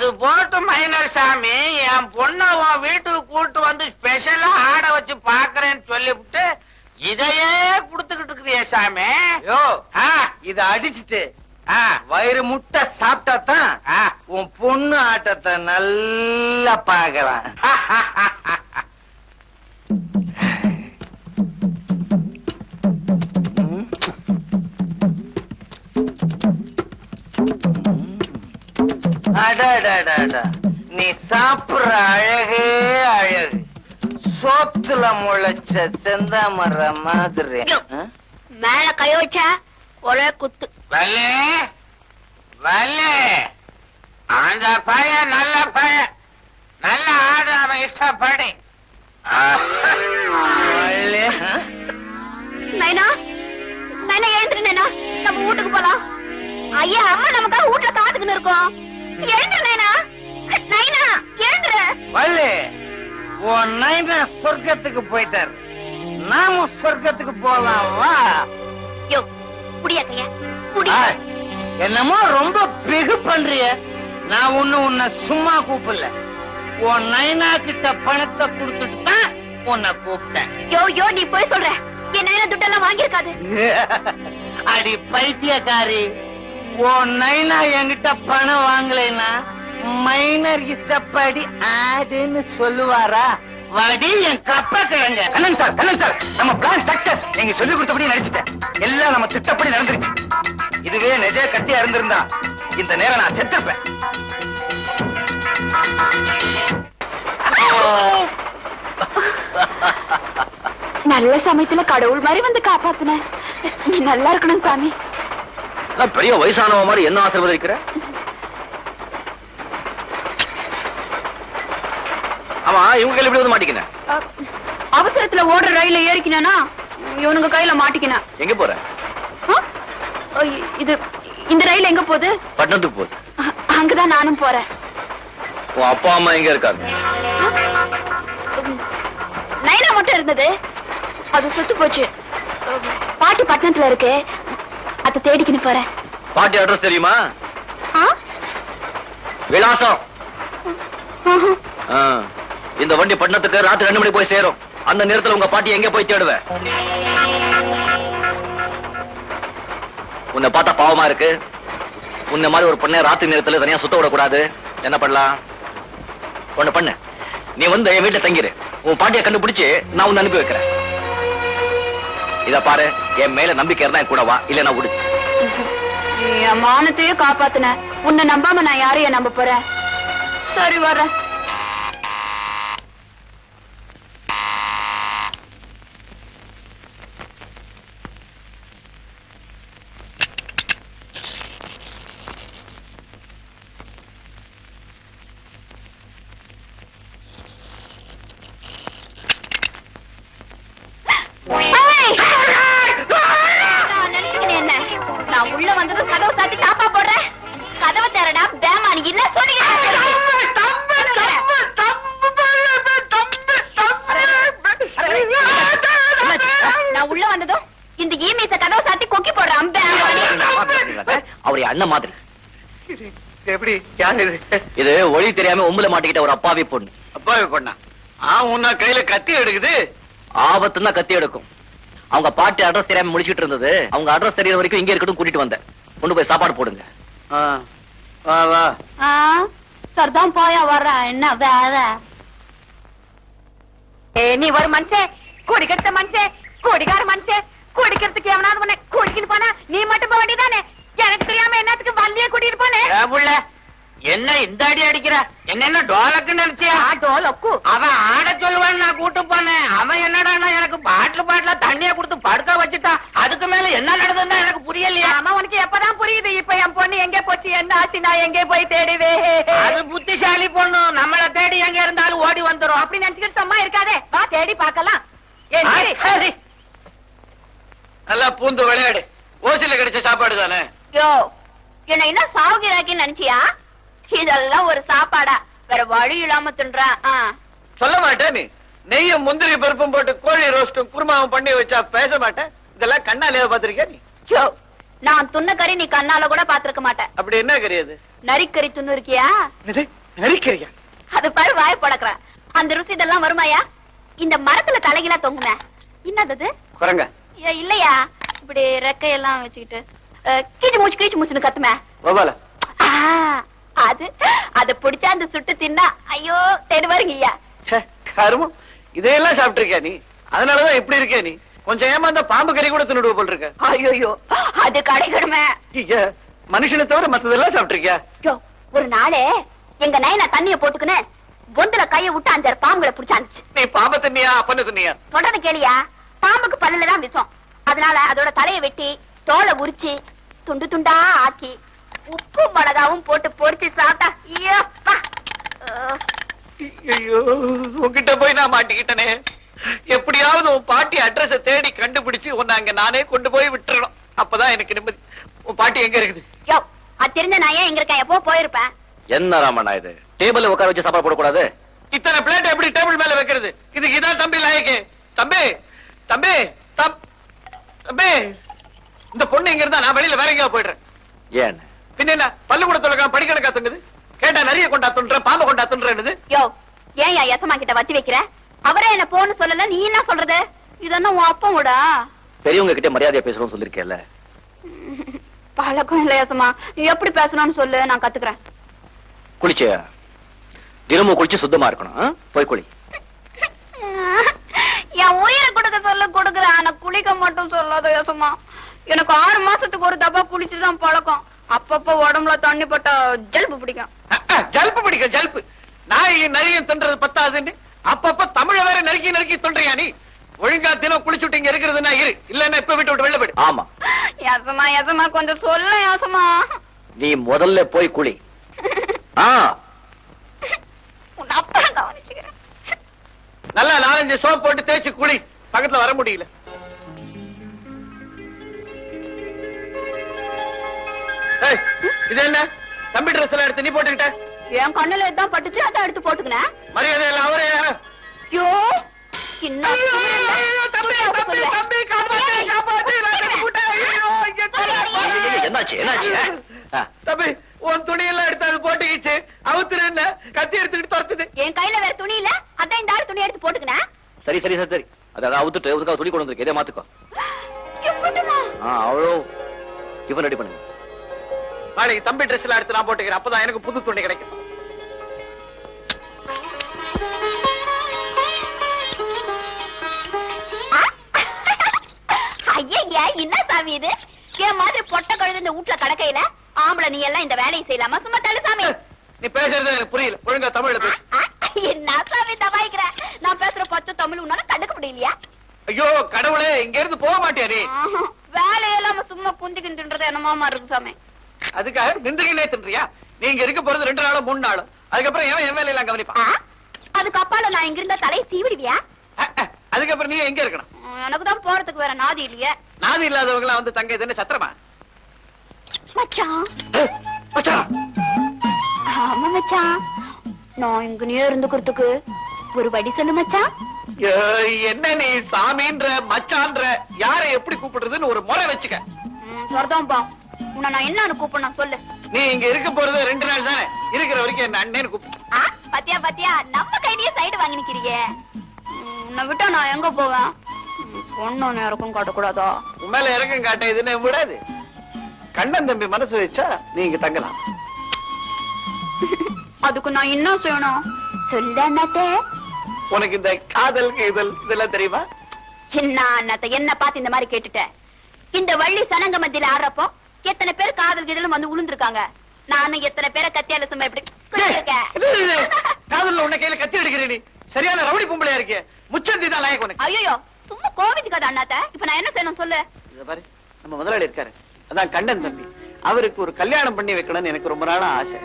அது போட்டு மைனர் சாமி என் பொண்ண உன் வீட்டுக்கு கூட்டு வந்து ஸ்பெஷலா ஆட வச்சு பாக்குறேன்னு சொல்லிவிட்டு இதையே குடுத்துக்கிட்டு இருக்கிறியே சாமி. யோ ஆ, இத அடிச்சிட்டு வயிறு முட்டை சாப்பிட்டா தான். உன் பொண்ணு ஆட்டத்தை நல்லா பார்க்கலாம். நீ சாப்பிடுற அழகே அழகு. சோத்துல முளைச்ச செந்தாமர மாதிரி? மேல கை வச்சா ஒரே குத்து. வள்ளி வள்ளி. அந்த பையன் நல்ல பையன் நல்ல ஆடு அவன் இஷ்டப்படி? நைனா நைனா எழுந்துரு நைனா. நம்ம வீட்டுக்கு போலாம். ஐயா அம்மா நமக்காக வீட்டுல காத்துக்கின்னு இருக்கோம். எழுந்துரு நைனா. உன் நைனா சொர்க்கத்துக்கு போயிட்டார். நாம சொர்க்கத்துக்கு போலாம் வா என்னமோ ரொம்ப பிகு பண்றிய. நான் ஒண்ணு உன்னை சும்மா கூப்பிடல. உன் நைனா கிட்ட பணத்தை கொடுத்துட்டு தான் உன்னை கூப்பிட்டேன். யோ யோ நீ போய் சொல்ற. என் நைனா துட்டெல்லாம் வாங்கியிருக்காது. அடி பைத்தியக்காரி. உன் நைனா என்கிட்ட பணம் வாங்கலைன்னா மைனர் இஷ்டப்படி ஆடுன்னு சொல்லுவாரா? வடி என் கப்ப கிழங்க கண்ணன் சார் கண்ணன் சார் நம்ம பிளான் சக்சஸ் நீங்க சொல்லி கொடுத்தபடி நடிச்சிட்டேன். எல்லாம் நம்ம திட்டப்படி நடந்துருச்சு. இதுவே நிஜ கட்டியா இருந்திருந்தா இந்த நேரம் நான் செத்துப்பேன். நல்ல சமயத்துல கடவுள் மாதிரி வந்து காப்பாத்துன. நீ நல்லா இருக்கணும் சாமி. பெரிய வயசானவ மாதிரி என்ன ஆசீர்வதிக்கிற? ஆமா இவங்க கையில எப்படி வந்து மாட்டிக்கின? அஹ், அவசரத்துல ஓடுற ரயில ஏறிக்கினா இவனுங்க கையில மாட்டிக்கினா. எங்க போற? இது இந்த ரயில் எங்க போகுது பட்டணத்துக்கு போகுது. அங்கதான் நானும் போறேன். உன் அப்பா அம்மா எங்க இருக்காங்க? நைனா மட்டும் இருந்தது. அது சுத்து போச்சு. பாட்டி பட்டணத்துல இருக்கு. அத தேடிக்கின்னு போறேன். பாட்டி அட்ரஸ் தெரியுமா? விலாசம். இந்த வண்டி பட்டணத்துக்கு ராத்திரி ரெண்டு மணி போய் சேரும். அந்த நேரத்தில் உங்க பாட்டி எங்க போய் தேடுவ? உன்னை பார்த்தா பாவமா இருக்கு. உன்ன மாதிரி ஒரு பொண்ணை ராத்திரி நேரத்துல தனியா சுத்த விடக்கூடாது. என்ன பண்ணலாம்? ஒண்ணு பண்ணு. நீ வந்து என் வீட்டுல தங்கிரு. உன் பாட்டியை கண்டுபிடிச்சு நான் உன்னை அனுப்பி வைக்கிறேன். இத பாரு என் மேல நம்பிக்கை இருந்தா கூட வா இல்ல நான் விடு என் மானத்தையே காப்பாத்துன. உன்னை நம்பாம நான் யாரையும் நம்ப போறேன். சரி வர்றேன். அண்ணன் மாதிரி? எப்படி? யாரு இது? ஒளி தெரியாம உம்புல மாட்டிக்கிட்ட ஒரு அப்பாவி பொண்ணு. அப்பாவி பொண்ணா? ஆ உன்ன கையில கத்தி எடுக்குது. ஆபத்து தான் கத்தி எடுக்கும். அவங்க பாட்டி அட்ரஸ் தெரியாம முடிச்சிட்டு இருந்தது. அவங்க அட்ரஸ் தெரியற வரைக்கும் இங்க இருக்கட்டும் கூட்டிட்டு வந்தேன். கொண்டு போய் சாப்பாடு போடுங்க. வா வா. சரிதான் போயா வர்ற. என்ன வேற? ஏ நீ ஒரு மனுஷன் குடிக்கிறத மனுஷன் குடிக்கார மனுஷன் குடிக்கிறதுக்கு எவனாவது உன்னை குடிக்கிட்டு போனா நீ மட்டும் போக வேண்டியதானே எனக்கு தெரியாம என்னத்துக்கு வள்ளிய கூட்டிட்டு போனே? புள்ள என்ன இந்த அடி அடிக்கிற? என்ன டோலக்கு நினைச்சியா? டோலக்கு. அவன் ஆட சொல்லுவான்னு நான் கூட்டு போனேன். அவன் என்னடா எனக்கு பாட்டில் பாட்டில தண்ணிய கொடுத்து படுக்க வச்சுட்டான் அதுக்கு மேல என்ன நடந்ததுன்னு எனக்கு புரியலையா. ஆமா உனக்கு எப்பதான் புரியுது? இப்ப என் பொண்ணு எங்க போச்சு? என்ன ஆச்சு நான் எங்கே போய் தேடுவே? அது புத்திசாலி பொண்ணு. நம்மள தேடி எங்க இருந்தாலும் ஓடி வந்துரும். அப்படி நினைச்சுக்கிட்டு சும்மா இருக்காதே. வா தேடி பார்க்கலாம். நல்லா பூந்து விளையாடு. ஓசில கிடைச்ச சாப்பாடு தானே? யோ என்ன என்ன சாவுகிறாக்கின்னு நினைச்சியா? இதெல்லாம் ஒரு சாப்பாடா. வேற வழி இல்லாம தின்றா. சொல்ல மாட்டேன் நீ. நெய்யும் முந்திரி பருப்பும் போட்டு கோழி ரோஸ்டும் குருமாவும் பண்ணி வச்சா பேச மாட்டேன். இதெல்லாம் கண்ணாலே பாத்திருக்கியா நீ? யோ நான் துண்ண கறி நீ கண்ணால கூட பாத்திருக்க மாட்ட அப்படி என்ன கிடையாது நரிக்கறி துண்ணு இருக்கியா? நரிக்கிறியா? அது பாரு வாய படக்குற அந்த ருசி இதெல்லாம் வருமாயா இந்த மரத்துல தலைகீழா தொங்குன என்னது குரங்க. இல்லையா? இப்படி ரெக்கையெல்லாம் வச்சுக்கிட்டு. கீச்சு மூச்சு கீச்சு மூச்சுன்னு கத்துமே. வவால அது அத பிடிச்சா அந்த சுட்டு தின்னா ஐயோ தேடு வருங்கய்யா கருமம். இதையெல்லாம் சாப்பிட்டிருக்கியா நீ? அதனாலதான் இப்படி இருக்கியா நீ? கொஞ்சம் ஏமாந்த பாம்பு கறி கூட தின்னுடுவ போல் இருக்க ஐயோ அது கிடைக்கணுமே ஐயா, மனுஷனை தவிர மத்ததெல்லாம் சாப்பிட்டிருக்கியா? ஒரு நாளே எங்க நயனா தண்ணிய போட்டுக்குன்னு பொந்துல கைய விட்டு அஞ்சாறு பாம்புகளை புடிச்சாந்துச்சு நீ பாம்பை தின்னியா அப்பன்னு தின்னியா? தொடர்ந்து கேளியா பாம்புக்கு பல்லுல தான் விஷம் அதனால அதோட தலைய வெட்டி தோலை உரிச்சு துண்டு துண்டா ஆக்கி உப்பு மிளகாவும் போட்டு பொரிச்சு சாப்பிட்டா ஐயோ உன்கிட்ட போய் நான் மாட்டிக்கிட்டனே. எப்படியாவது உன் பாட்டி அட்ரஸ தேடி கண்டுபிடிச்சு உன்னை அங்க நானே கொண்டு போய் விட்டுறணும். அப்பதான் எனக்கு நிம்மதி. உன் பாட்டி எங்க இருக்குது? யோ அது தெரிஞ்ச நான் ஏன் இங்க இருக்கேன்? எப்போ போயிருப்பேன்? என்ன ராமண்ணா இது? டேபிள்ல உட்கார வச்சு சாப்பாடு போடக்கூடாது? இத்தனை பிளேட் எப்படி டேபிள் மேல வைக்கிறது? இதுக்கு இதான் தம்பி லாயக்கு. தம்பி தம்பி தம் தம்பி இந்த பொண்ணு இங்க இருந்தா நான் வெளியில வேற எங்கேயா போயிடுறேன். ஏன்? பின்ன என்ன? பள்ளிக்கூடத்துல படிக்கணக்கா துங்குது கேட்டா நிறைய கொண்டா துன்ற பாம்பை கொண்டா துன்றேன்னு யோ ஏன் யா எசமா கிட்ட வத்தி வைக்கிற? அவரே என்ன போன்னு சொல்லல நீ என்ன சொல்றது? இதென்ன உன் அப்பன் பெரியவங்க கிட்ட மரியாதையா பேசணும்னு சொல்லிருக்கேன்ல பழக்கம் இல்ல யசமா நீ எப்படி பேசணும்னு சொல்லு நான் கத்துக்கிறேன். குளிச்ச. தினமும் குளிச்சு சுத்தமா இருக்கணும்? போய் குளி. என் உயிரை கொடுக்க சொல்ல கொடுக்குறேன். ஆனா குளிக்க மட்டும் சொல்லாத யசமா எனக்கு ஆறு மாசத்துக்கு ஒரு தப்பா குளிச்சுதான் பழக்கம். அப்பப்ப உடம்புல தண்ணி பட்டா ஜல்பு பிடிக்கும். ஜல்பு பிடிக்க ஜல்பு. நாய் நிறைய தின்றது பத்தாதுன்னு அப்பப்ப தமிழ வேற நறுக்கி நறுக்கி தொன்றியா நீ? ஒழுங்கா தினம் குளிச்சுட்டு இங்க இருக்கிறதுனா இரு. இல்லன்னா இப்ப விட்டு விட்டு வெளில போயிடு. ஆமா. யசமா யசமா கொஞ்சம் சொல்ல யசமா நீ முதல்ல போய் குளி. ஆ. உன் அப்புறம் கவனிச்சுக்கிறேன். நல்லா நாலஞ்சு சோப் போட்டு தேய்ச்சு குளி. பக்கத்துல வர முடியல. இது என்ன? தம்பி ட்ரெஸ் எல்லாம் எடுத்து நீ போட்டுக்கிட்ட? என் கண்ணுல இதான் பட்டுச்சு அதான் எடுத்து போட்டுக்கினேன். மரியாதை எல்லாம் அவரே. ஐயோ என்னாச்சு என்னாச்சு? தம்பி உன் துணியெல்லாம் எடுத்து அது போட்டுக்கிச்சு. அவுத்துரு என்ன? கத்தி எடுத்துக்கிட்டு துரத்துது. என் கையில வேற துணி இல்ல. அதான் இந்த ஆள் துணி எடுத்து போட்டுக்கினேன். சரி சரி சரி சரி. அதாவது அவுத்துட்டு துணி கொண்டு வந்திருக்கு. இதே மாத்துக்கோ. அவ்வளோ. ரெடி பண்ணுங்க. நாளைக்கு தம்பி ட்ரெஸ் எல்லாம் எடுத்து நான் போட்டுக்கிறேன். அப்பதான் எனக்கு புது துணி கிடைக்கும். ஆ? ஐயையே, என்ன சாமி இது? என் மாதிரி பொட்ட கழுது இந்த வீட்ல கடக்கையில ஆம்பளை நீ எல்லாம் இந்த வேலையை செய்யலாமா? சும்மா சாமி. நீ பேசுறது எனக்கு புரியல. ஒழுங்கா தமிழ்ல பேசு. என்ன சாமி தபாய்க்கிற நான் பேசுற பச்சை தமிழ் உன்னால கண்டுக்க முடியலையா? ஐயோ கடவுளே இங்க இருந்து போக மாட்டியா நீ? வேலையில்லாம சும்மா குந்தி கிந்துன்றது என்னமாமா இருக்கு சாமி. அதுக்காக நின்றுகினே தின்றியா? நீ இங்க இருக்க போறது ரெண்டு நாளும் மூணு நாளும் அதுக்கப்புறம் எவன் என் வேலையெல்லாம்? கவனிப்பான் அதுக்கு அப்பால நான் இங்க இருந்தா தலையை சீவிடுவியா? அதுக்கப்புறம் நீ எங்க இருக்கணும்? எனக்கு தான் போறதுக்கு வேற நாதி இல்லையே. நாதி இல்லாதவங்க எல்லாம் வந்து தங்க இதுன்னு சத்திரமா? மச்சான். மச்சான். ஆமா மச்சான். நான் இங்கனே இருந்துக்கிறதுக்கு ஒரு வழி சொல்லு மச்சான். என்ன நீ சாமின்ற மச்சான்ற யாரை எப்படி கூப்பிடுறதுன்னு ஒரு முறை வச்சுக்க. சொல்றதான்பா உன்னை நான் என்னன்னு கூப்பிடணும் சொல்லு. நீ இங்க இருக்க போறது ரெண்டு நாள் தானே? இருக்கிற வரைக்கும் என்ன கூப்பிடு. பாத்தியா பாத்தியா? நம்ம கையிலேயே சைடு வாங்கி நிக்கிறீங்க ம், உன்னை விட்டா நான் எங்க போவேன்? பொண்ணு நேரக்கும் காட்டக்கூடாதா? உன் மேல இறக்கம் காட்ட இதுன்னு விடாது. கண்ணன் தம்பி மனசு வச்சா நீ இங்க தங்கலாம். அதுக்கு நான் என்ன செய்யணும்? சொல்லு அண்ணாத்தே. உனக்கு இந்த காதல் இதழ் இதெல்லாம் தெரியுமா? என்ன அண்ணாத்த என்ன பார்த்து இந்த மாதிரி கேட்டுட்டேன் இந்த வள்ளி சனங்க மத்தியில ஆடுறப்போ எத்தனை பேர் காதல் கீதலும் வந்து உளுந்திருக்காங்க? நானும் எத்தனை பேரை கத்தியால சும்மா எப்படி காதல்ல உன்னை கையில கத்தி எடுக்கிற நீ. சரியான ரவுடி பொம்பளையா இருக்கிய. முச்சந்தி தான் லாயக்கு உனக்கு. ஐயோ சும்மா கோவிச்சுக்காத அண்ணாத்த. இப்ப நான் என்ன செய்யணும் சொல்லு. இத பாரு நம்ம முதலாளி இருக்காரு. அதான் கண்ணன் தம்பி. அவருக்கு ஒரு கல்யாணம் பண்ணி வைக்கணும்னு எனக்கு ரொம்ப நாளா ஆசை.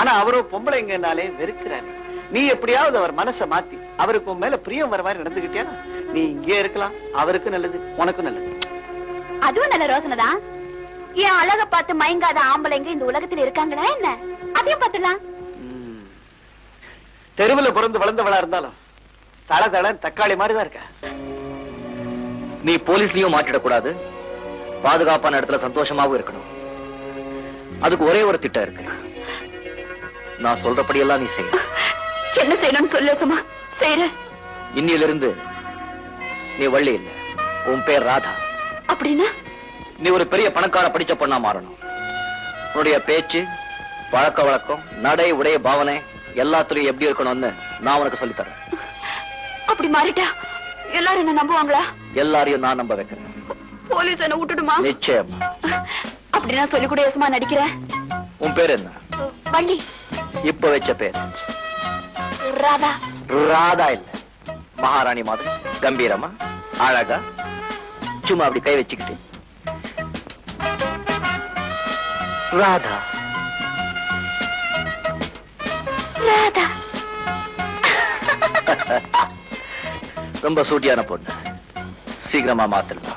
ஆனா அவரும் பொம்பளைங்கனாலே வெறுக்கிறாரு. நீ எப்படியாவது அவர் மனசை மாத்தி அவருக்கு உன் மேல பிரியம் வர மாதிரி நடந்துகிட்டியா நீ இங்கே இருக்கலாம். அவருக்கு நல்லது உனக்கும் நல்லது. அதுவும் நல்ல ரோசனை தான். என் அழக பார்த்து மயங்காத ஆம்பளைங்க இந்த உலகத்துல இருக்காங்களா என்ன? அதையும் பார்த்துடலாம். தெருவுல பிறந்து வளர்ந்தவளா இருந்தாலும் தள தள தக்காளி மாதிரி தான் இருக்க. நீ போலீஸ்லயும் மாட்டிடக்கூடாது. பாதுகாப்பான இடத்துல சந்தோஷமாவும் இருக்கணும். அதுக்கு ஒரே ஒரு திட்டம் இருக்கு. நான் சொல்றபடியெல்லாம் நீ செய்ய. என்ன செய்யணும்னு சொல்லேசமா செய்யறேன் இன்னிலிருந்து நீ வள்ளி இல்ல. உன் பேர் ராதா. அப்படின்னா? நீ ஒரு பெரிய பணக்கார படிச்ச பொண்ணா மாறணும். உன்னுடைய பேச்சு பழக்க வழக்கம் நடை உடைய பாவனை எல்லாத்துலயும் எப்படி இருக்கணும்னு நான் உனக்கு சொல்லித் தரேன். அப்படி மாறிட்டா எல்லாரும் என்ன நம்புவாங்களா? எல்லாரையும் நான் நம்ப வைக்கிறேன். போலீஸ் என்ன விட்டுடுமா? நிச்சயம். அப்படின்னா சொல்லி கூட ஏசமா நடிக்கிறேன். உன் பேர் என்ன? வள்ளி. இப்ப வச்ச பேர். ராதா. ராதா இல்ல. மகாராணி மாதிரி. கம்பீரமா அழகா. சும்மா அப்படி கை வச்சுக்கிட்டு. ராதா. ராதா. ரொம்ப சூட்டியான பொண்ணு. சீக்கிரமா மாத்திருந்தா